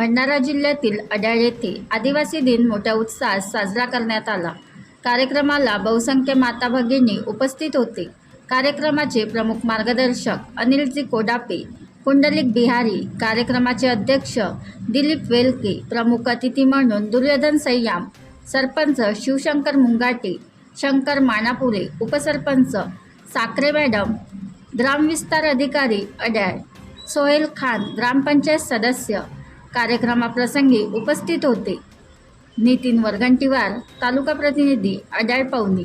भंडारा जिल्ह्यातील अड्याळ येथे आदिवासी दिन मोठ्या उत्साहात साजरा करण्यात आला. कार्यक्रमाला बहुसंख्य माता भगिनी उपस्थित होते. कार्यक्रमाचे प्रमुख मार्गदर्शक अनिलजी कोडापे कुंडलिक बिहारी कार्यक्रमाचे अध्यक्ष दिलीप वेलके प्रमुख अतिथी म्हणून दुर्योधन सय्याम सरपंच शिवशंकर मुंगाटे शंकर मानापुरे उपसरपंच साखरे मॅडम ग्रामविस्तार अधिकारी अड्याळ सोहेल खान ग्रामपंचायत सदस्य कार्यक्रमाप्रसंगी उपस्थित होते. नितीन वरगंटीवार तालुका प्रतिनिधी अडाळ पवनी